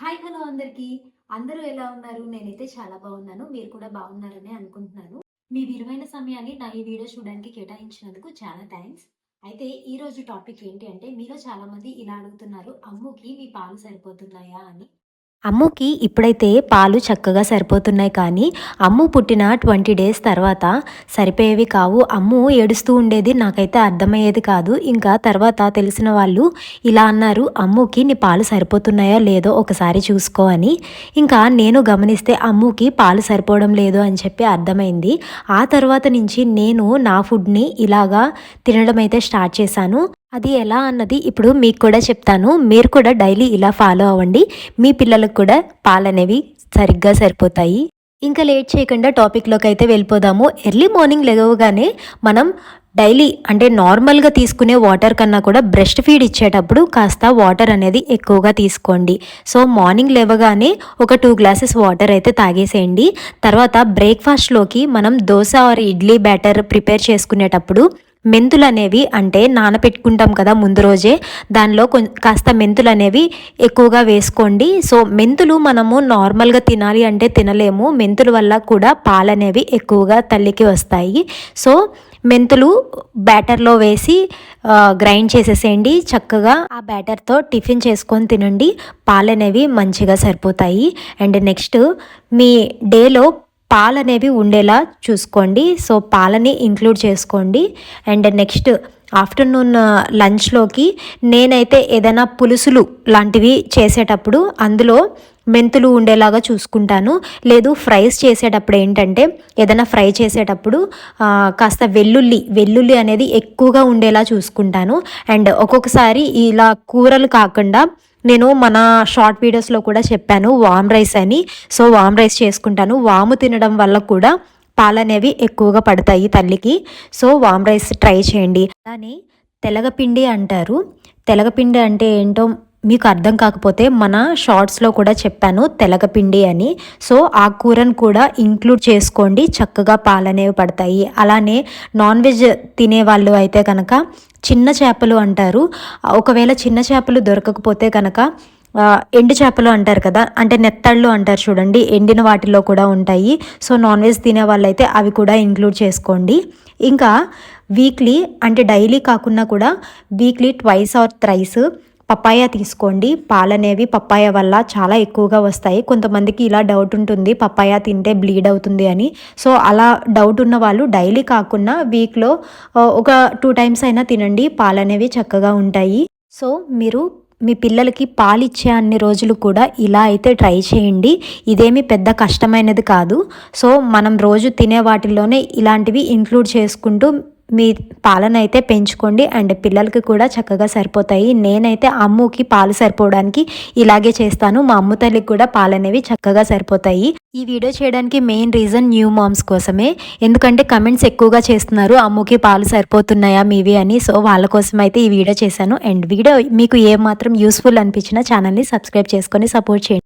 Hi hello అందరికీ. అందరూ ఎలా ఉన్నారు? నేనైతే చాలా బాగున్నాను. మీరు కూడా బాగున్నారని అనుకుంటున్నాను. మీ విలువైన సమయాన్ని నా ఈ వీడియో చూడడానికి కేటాయించినందుకు చాలా థ్యాంక్స్. అయితే ఈ రోజు టాపిక్ ఏంటి అంటే మీలో చాలా మంది ఇలా అడుగుతున్నారు అమ్ముకి మీ పాలు సరిపోతున్నాయా? అని. అమ్ముకి ఇప్పుడైతే పాలు చక్కగా సరిపోతున్నాయి కానీ అమ్ము పుట్టిన ట్వంటీ డేస్ తర్వాత సరిపోయేవి కావు. అమ్ము ఏడుస్తూ ఉండేది. నాకైతే అర్థమయ్యేది కాదు. ఇంకా తర్వాత తెలిసిన వాళ్ళు ఇలా అన్నారు. అమ్ముకి నీ పాలు సరిపోతున్నాయో లేదో ఒకసారి చూసుకో అని. ఇంకా నేను గమనిస్తే అమ్ముకి పాలు సరిపోవడం లేదు అని చెప్పి అర్థమైంది. ఆ తర్వాత నుంచి నేను నా ఫుడ్ని ఇలాగా తినడం అయితే స్టార్ట్ చేశాను. అది ఎలా అన్నది ఇప్పుడు మీకు కూడా చెప్తాను. మీరు కూడా డైలీ ఇలా ఫాలో అవ్వండి. మీ పిల్లలకు కూడా పాలనేవి సరిగ్గా సరిపోతాయి. ఇంకా లేట్ చేయకుండా టాపిక్లోకి అయితే వెళ్ళిపోదాము. ఎర్లీ మార్నింగ్ లెగవగానే మనం డైలీ అంటే నార్మల్గా తీసుకునే వాటర్ కన్నా కూడా బ్రెస్ట్ ఫీడ్ ఇచ్చేటప్పుడు కాస్త వాటర్ అనేది ఎక్కువగా తీసుకోండి. సో మార్నింగ్ లేవగానే ఒక టూ గ్లాసెస్ వాటర్ అయితే తాగేసేయండి. తర్వాత బ్రేక్ఫాస్ట్లోకి మనం dosa or idli batter prepare చేసుకునేటప్పుడు మెంతులు అనేవి అంటే నానపెట్టుకుంటాం కదా ముందు రోజే. దానిలో కొంచెం కాస్త మెంతులు అనేవి ఎక్కువగా వేసుకోండి. సో మెంతులు మనము నార్మల్గా తినాలి అంటే తినలేము. మెంతుల వల్ల కూడా పాలు అనేవి ఎక్కువగా తల్లికి వస్తాయి. సో మెంతులు బ్యాటర్లో వేసి గ్రైండ్ చేసేసేయండి. చక్కగా ఆ బ్యాటర్తో టిఫిన్ చేసుకొని తినండి. పాలు అనేవి మంచిగా సరిపోతాయి. అండ్ నెక్స్ట్ మీ డేలో పాలు అనేవి ఉండేలా చూసుకోండి. సో పాలని ఇంక్లూడ్ చేసుకోండి. అండ్ నెక్స్ట్ ఆఫ్టర్నూన్ లంచ్లోకి నేనైతే ఏదైనా పులుసులు లాంటివి చేసేటప్పుడు అందులో మెంతులు ఉండేలాగా చూసుకుంటాను. లేదు ఫ్రైస్ చేసేటప్పుడు ఏంటంటే ఏదైనా ఫ్రై చేసేటప్పుడు కాస్త వెల్లుల్లి వెల్లుల్లి అనేది ఎక్కువగా ఉండేలా చూసుకుంటాను. అండ్ ఒక్కొక్కసారి ఇలా కూరలు కాకుండా నేను మన షార్ట్ వీడియోస్లో కూడా చెప్పాను వామ్ రైస్ అని. సో వామ్ రైస్ చేసుకుంటాను. వాము తినడం వల్ల కూడా పాలనేవి ఎక్కువగా పడతాయి తల్లికి. సో వామ్ రైస్ ట్రై చేయండి. అలానే తెలగపిండి అంటారు. తెలగపిండి అంటే ఏంటో మీకు అర్థం కాకపోతే మన షార్ట్స్లో కూడా చెప్పాను తెలగపిండి అని. సో ఆ కూరను కూడా ఇంక్లూడ్ చేసుకోండి. చక్కగా పాలనేవి పడతాయి. అలానే నాన్ వెజ్ తినే వాళ్ళు అయితే కనుక చిన్న చేపలు అంటారు. ఒకవేళ చిన్న చేపలు దొరకకపోతే కనుక ఎండు చేపలు అంటారు కదా అంటే నెత్తళ్ళు అంటారు చూడండి ఎండిన వాటిలో కూడా ఉంటాయి. సో నాన్ వెజ్ తినే వాళ్ళైతే అవి కూడా ఇంక్లూడ్ చేసుకోండి. ఇంకా వీక్లీ అంటే డైలీ కాకుండా కూడా weekly twice or thrice papaya తీసుకోండి. పాలనేవి పప్పాయ వల్ల చాలా ఎక్కువగా వస్తాయి. కొంతమందికి ఇలా డౌట్ ఉంటుంది. పప్పాయ తింటే బ్లీడ్ అవుతుంది అని. సో అలా డౌట్ ఉన్న వాళ్ళు డైలీ కాకుండా వీక్లో ఒక టూ టైమ్స్ అయినా తినండి. పాలనేవి చక్కగా ఉంటాయి. సో మీరు మీ పిల్లలకి పాలిచ్చే అన్ని రోజులు కూడా ఇలా అయితే ట్రై చేయండి. ఇదేమి పెద్ద కష్టమైనది కాదు. సో మనం రోజు తినే వాటిల్లోనే ఇలాంటివి ఇంక్లూడ్ చేసుకుంటూ మీ పాలనైతే అయితే పెంచుకోండి అండ్ పిల్లలకి కూడా చక్కగా సరిపోతాయి. నేనైతే అమ్ముకి పాలు సరిపోవడానికి ఇలాగే చేస్తాను. మా అమ్ము తల్లికి కూడా పాలు అనేవి చక్కగా సరిపోతాయి. ఈ వీడియో చేయడానికి మెయిన్ రీజన్ న్యూ మామ్స్ కోసమే. ఎందుకంటే కమెంట్స్ ఎక్కువగా చేస్తున్నారు అమ్ముకి పాలు సరిపోతున్నాయా మీవి అని. సో వాళ్ళ కోసం అయితే ఈ వీడియో చేశాను. అండ్ వీడియో మీకు ఏమాత్రం యూస్ఫుల్ అనిపించినా ఛానల్ని సబ్స్క్రైబ్ చేసుకొని సపోర్ట్ చేయండి.